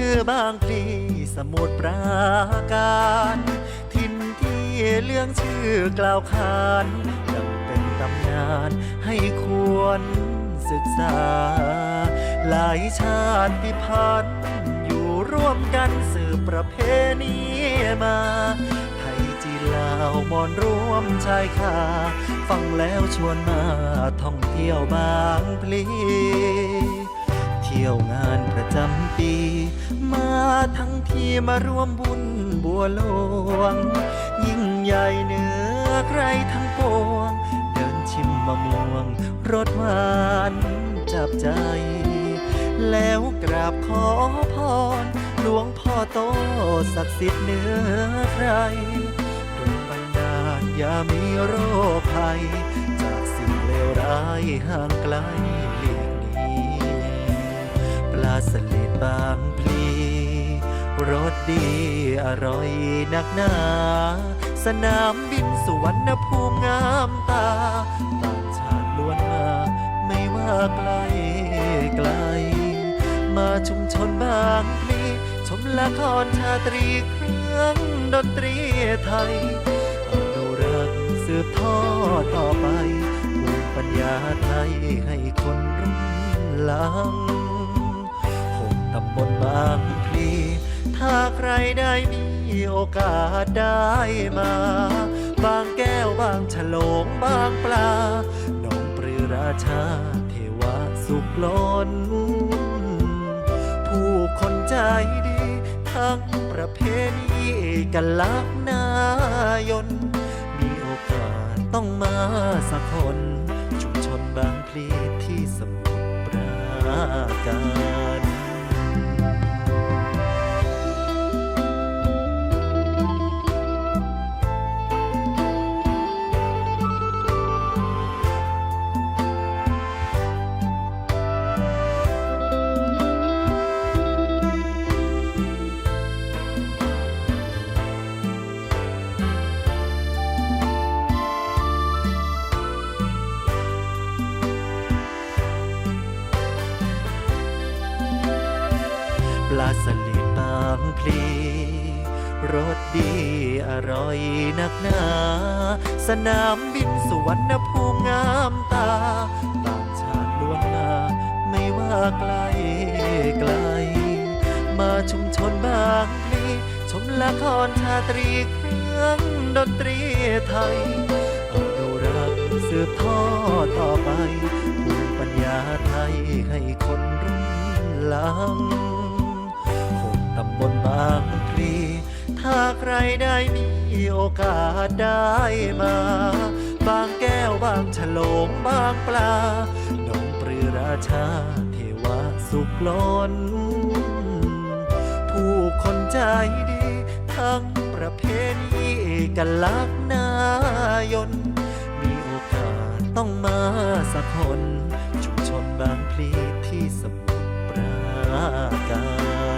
ชื่อบางพลีสมุทรปราการถิ่นที่เรื่องชื่อกล่าวขานยังเป็นตำนานให้ควรศึกษา หลายชาติพันธุ์อยู่ร่วมกันสืบประเพณีมา ไทยจีนลาวมอนร่วมชายคาฟังแล้วชวนมาท่องเที่ยวบางพลี เที่ยวงานประจำปี มาทั้งทีมาร่วมบุญบัวหลวง ยิ่งใหญ่เหนือใครทั้งปวง เดินชิมมะม่วงรสหวานจับใจ แล้วกราบขอพร หลวงพ่อโตศักดิ์สิทธิ์เหนือใครดลบันดาลอย่ามีโรคภัย จากสิ่งเลวร้ายห่างไกล ลาสลิดบางพลีรสดีอร่อยนักหนา สนามบินสุวรรณภูมิงามตาต่างชาติล้วนมาไม่ว่าไกลไกล มาชุมชนบางพลีชมละครชาตรีเครื่องดนตรีไทยอนุรักษ์สืบทอดต่อไปภูมิปัญญาไทยให้คนรุ่นหลัง บลบางพลีถ้าใครได้มีโอกาสได้มา บางแก้วบางฉลงบางปลาหนองปรือราชาเทวะสุขล้น ผู้คนใจดี ทั้งประเพณีกันลักษณ์นายน มีโอกาสต้องมาสักคน ชุมชนบางพลีที่สมุทรปราการ ปลาสลิดบางพลีรสดีอร่อยนักหนา สนามบินสุวรรณภูมิงามตาต่างชาติล้วนมาไม่ว่าไกลไกล มาชุมชนบางพลีชมละครชาตรีเครื่องดนตรีไทยอนุรักษ์สืบทอดต่อไปภูมิปัญญาไทยให้คนรุ่นหลัง ตำบลบางพลีถ้าใครได้มีโอกาสได้มา บางแก้วบางฉลงบางปลาหนองปรือราชาเทวะสุขล้น ผู้คนใจดี ทั้งประเพณีกันลักษณ์นายน มีโอกาสต้องมาสักคนชุมชนบางพลีที่สมุทรปราการ